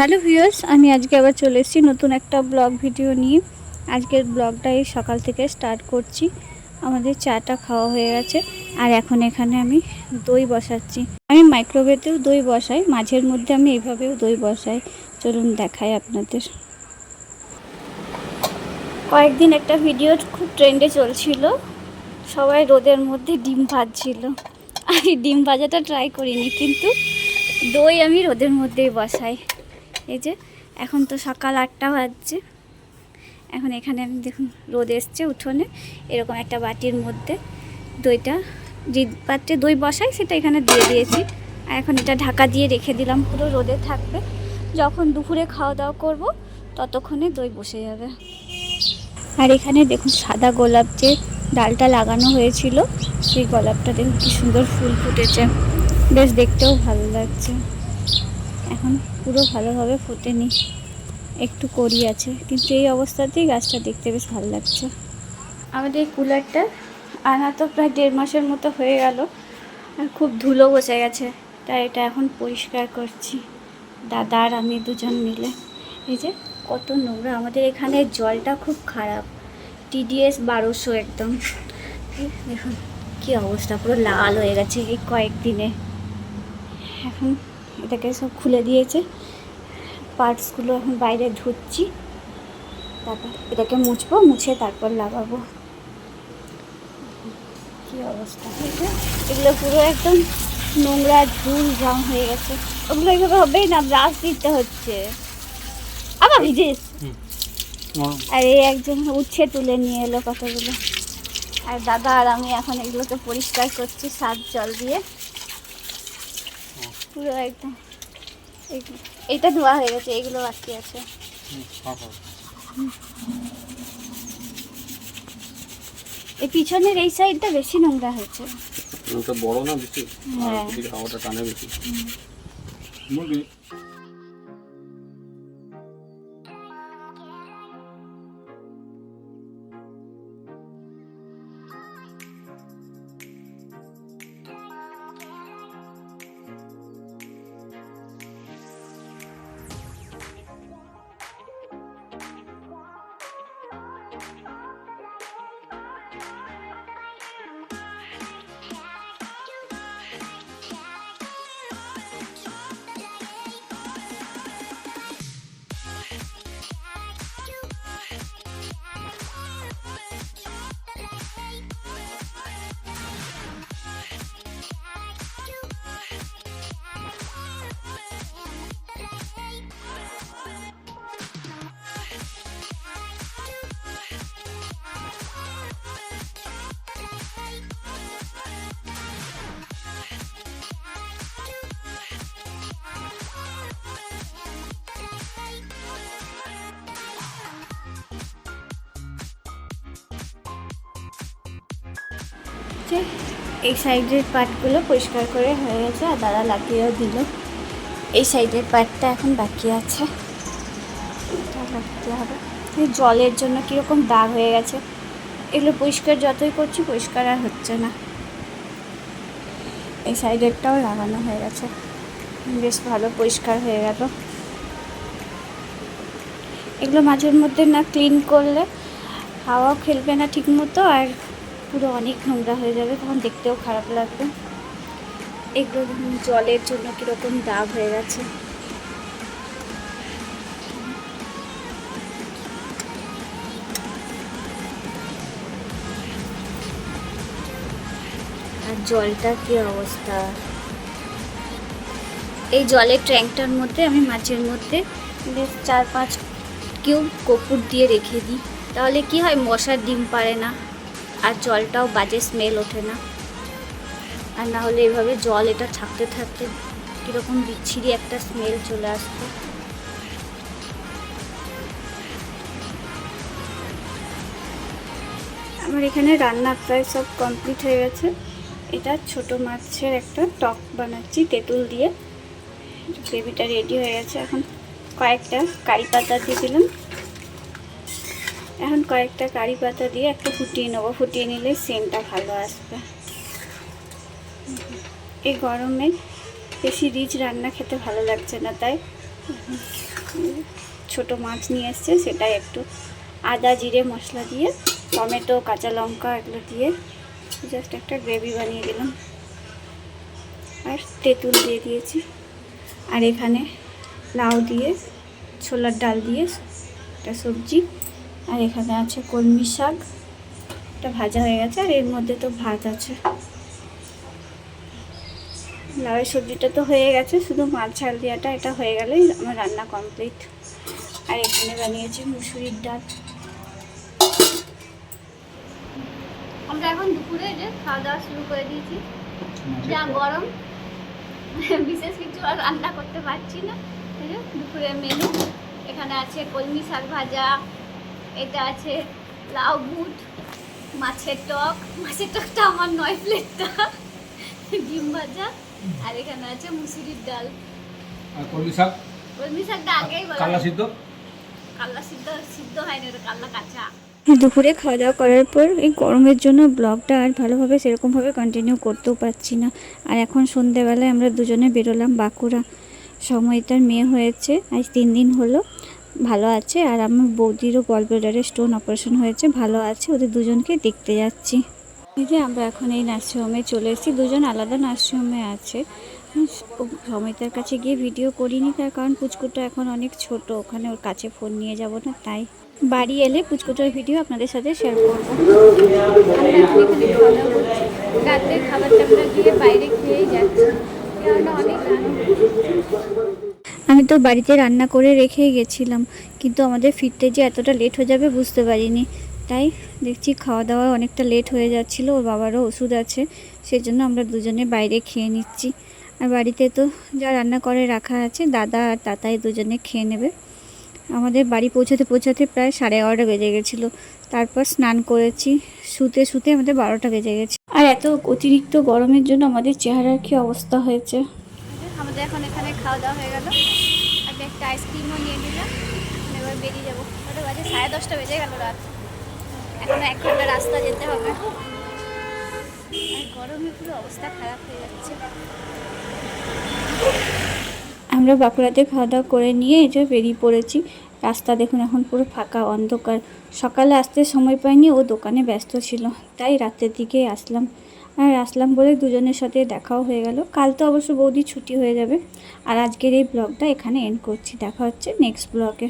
Hello viewers, আমি আজকে আবার চলে এসেছি নতুন একটা ব্লগ ভিডিও নিয়ে। আজকের ব্লগটা এই সকাল থেকে স্টার্ট করছি। আমাদের চাটা খাওয়া হয়ে গেছে। আর এখন এখানে আমি দই বসাচ্ছি। আমি মাইক্রোওয়েভেতেও দই বসাই, মাঝের মধ্যে আমি এইভাবেও দই বসাই। চলুন দেখাই আপনাদের। কয়েকদিন একটা ভিডিও খুব ট্রেন্ডে চলছিল। সবাই রোদের মধ্যে ডিম ভাজছিল। আমি ডিম ভাজাটা ট্রাই করিনি, কিন্তু দই আমি রোদের মধ্যেই বসাই। এই যে, এখন তো সকাল আটটা বাজছে। এখন এখানে আমি দেখুন, রোদ এসছে উঠোনে। এরকম একটা বাটির মধ্যে দইটা, যে পাত্রে দই বসাই সেটা এখানে দিয়ে দিয়েছি। আর এখন এটা ঢাকা দিয়ে রেখে দিলাম, পুরো রোদে থাকবে। যখন দুপুরে খাওয়া দাওয়া করব, ততক্ষণে দই বসে যাবে। আর এখানে দেখুন, সাদা গোলাপ যে ডালটা লাগানো হয়েছিল, সেই গোলাপটা দেখুন, কি সুন্দর ফুল ফুটেছে। বেশ দেখতেও ভালো লাগছে। এখন পুরো ভালোভাবে ফোটেনি। একটু করি আছে, কিন্তু এই অবস্থাতেই গাছটা দেখতে বেশ ভালো লাগছে। আমাদের এই কুলারটা আনা তো প্রায় দেড় মাসের মতো হয়ে গেল, আর খুব ধুলো বসে গেছে, তাই এটা এখন পরিষ্কার করছি। দাদা আর আমি দুজন মিলে। এই যে কত নোংরা, আমাদের এখানে জলটা খুব খারাপ। টিডিএস বারোশো একদম। দেখুন কী অবস্থা, পুরো লাল হয়ে গেছে এই কয়েকদিনে। এখন এটাকে সব খুলে দিয়েছে। পার্টসগুলো এখন বাইরে ধুচ্ছি। তারপর এটাকে মুছবো মুছে তারপর লাগাবো। কি অবস্থা? হয়েছে এগুলো পুরো একদম নোংরা ঝুল জাম হয়ে গেছে। ওগুলো এইভাবে হবেই না ব্রাশ দিতে হচ্ছে। আবার ভিজিস? আর এই একজন উচ্ছে তুলে নিয়ে এলো কতগুলো। আর দাদা আর আমি এখন এগুলোকে পরিষ্কার করছি সাত জল দিয়ে। পুরো একদম এই- এইটা ধোয়া হয়ে গেছে এগুলো বাকি আছে। এই পিছনের এই সাইডটা বেশি নোংরা হয়েছে। ওটা বড় না বেশি? হ্যাঁ। হাওয়াটা টানে বেশি। যে এই সাইডের পার্টগুলো পরিষ্কার করে হয়ে গেছে আর দাদা লাগিয়েও দিল। এই সাইডের পার্টটা এখন বাকি আছে। লাগতে হবে। জলের জন্য কীরকম দাগ হয়ে গেছে। এগুলো পরিষ্কার যতই করছি, পরিষ্কার আর হচ্ছে না। এই সাইডেরটাও লাগানো হয়ে গেছে। বেশ ভালো পরিষ্কার হয়ে গেল। এগুলো মাঝের মধ্যে না ক্লিন করলে হাওয়াও খেলবে না ঠিক মতো আর পুরো অনেক নোংরা হয়ে যাবে, তখন দেখতেও খারাপ লাগবে। এগুলো জলের জন্য কীরকম দাগ হয়ে গেছে। আর জলটা কি অবস্থা? এই জলের ট্যাঙ্কটার মধ্যে, আমি মাছের মধ্যে বেশ চার পাঁচ কিউব কপুর দিয়ে রেখে দিই। তাহলে কি হয়, মশার ডিম পারে না। আর জলটাও বাজে স্মেল ওঠে না। আর না হলে এভাবে জল এটা থাকতে থাকতে কীরকম বিচ্ছিরি একটা স্মেল চলে আসতো। আমার এখানে রান্না প্রায় সব কমপ্লিট হয়ে গেছে। এটা ছোট মাছের একটা টক বানাচ্ছি তেঁতুল দিয়ে। গ্রেভিটা রেডি হয়ে গেছে। এখন কয়েকটা কারি পাতা দিয়ে দিলাম। এখন কয়েকটা কারি পাতা দিয়ে একটু ফুটিয়ে নেব। ফুটিয়ে নিলে সেন্টটা ভালো আসবে। এই গরমে বেশি রিচ রান্না খেতে ভালো লাগছে না, তাই ছোট মাছ নিয়ে এসছে, সেটাই একটু আদা, জিরে, মশলা দিয়ে, টমেটো, কাঁচা লঙ্কা এগুলো দিয়ে জাস্ট একটা গ্রেভি বানিয়ে দিলাম। আর তেঁতুল দিয়ে দিয়েছি। আর এখানে লাউ দিয়ে, ছোলার ডাল দিয়ে একটা সবজি আর এখানে আছে কলমি শাক। এটা ভাজা হয়ে গেছে আর এর মধ্যে তো ভাত আছে। লাউয়ের সবজিটা তো হয়ে গেছে শুধু মাছ ঝাল দেওয়াটা এটা হয়ে গেলেই আমার রান্না কমপ্লিট আর এখানে বানিয়েছি মুসুরির ডাল। আমরা এখন দুপুরে যে খাওয়া দাওয়া শুরু করে দিয়েছি। যা গরম বিশেষ কিছু আর রান্না করতে পারছি না। দুপুরের মেনু এখানে আছে কলমি শাক ভাজা এটা আছে লাউ বুট মাছের টক। মাছের টকটা আমার নয় প্লেটটা। ডিম ভাজা। আর এখানে আছে মুসুরির ডাল। আর কলমি শাক? কলমি শাকটা আগেই বলা কাল্লা সিদ্ধ? কাল্লা সিদ্ধ সিদ্ধ হয়নি ওটা কাল্লা কাঁচা। দুপুরে খাওয়া দাওয়া করার পর এই গরমের জন্য ব্লগটা আর ভালোভাবে সেরকমভাবে কন্টিনিউ করতেও পারছি না। আর এখন সন্ধেবেলায় আমরা দুজনে বেরোলাম বাঁকুড়া। সময়টার মেয়ে হয়েছে আজ তিন দিন হলো। ভালো আছে আর আমার বৌদিরও গলব্লাডারে স্টোন অপারেশন হয়েছে, ভালো আছে, ওদের দুজনকে দেখতে যাচ্ছি। যে আমরা এখন এই নার্সিংহোমে চলে এসেছি, দুজন আলাদা নার্সিংহোমে আছে। সময়টার কাছে গিয়ে ভিডিও করিনি তার, কারণ পুচকুটা এখন অনেক ছোট, ওখানে ওর কাছে ফোন নিয়ে যাব না, তাই। বাড়ি এলে পুচকুটার ভিডিও আপনাদের সাথে শেয়ার করব। রাতের খাবারটা আমরা গিয়ে বাইরে খেয়েই যাচ্ছি অনেক আমি তো বাড়িতে রান্না করে রেখেই গেছিলাম, কিন্তু আমাদের ফিরতে যে এতটা লেট হয়ে যাবে বুঝতে পারিনি। তাই দেখছি খাওয়া দাওয়া অনেকটা লেট হয়ে যাচ্ছিল, ওর বাবারও ওষুধ আছে সেই জন্য আমরা দুজনে বাইরে খেয়ে নিচ্ছি। আর বাড়িতে তো যা রান্না করে রাখা আছে, দাদা আর তাতাই দুজনে খেয়ে নেবে। আমাদের বাড়ি পৌঁছাতে পৌঁছাতে প্রায় সাড়ে এগারোটা বেজে গেছিল। তারপর স্নান করেছি, শুতে শুতে আমাদের বারোটা বেজে গেছে। আর এত অতিরিক্ত গরমের জন্য আমাদের চেহারার কী অবস্থা হয়েছে? আমাদের এখন এখানে খাওয়া দাওয়া হয়ে গেল। আগে একটা আইসক্রিমও নিয়ে নিলাম। এবার বেরিয়ে যাব। ওটা বাজে সাড়ে দশটা বেজে গেল রাত। এখন এক ঘণ্টা রাস্তা যেতে হবে। গরমে পুরো অবস্থা খারাপ হয়ে যাচ্ছে। আমরা বাঁকুড়াতে খাওয়া দাওয়া করে নিয়ে যে বেরিয়ে পড়েছি। রাস্তা দেখুন এখন পুরো ফাঁকা, অন্ধকার। সকালে আসতে সময় পাইনি, ও দোকানে ব্যস্ত ছিল। তাই রাতের দিকে আসলাম। আর আসলাম বলে দুজনের সাথে দেখাও হয়ে গেল। কাল তো অবশ্য বৌদি ছুটি হয়ে যাবে। আর আজকের এই ব্লগটা এখানে এন্ড করছি। দেখা হচ্ছে নেক্সট ব্লগে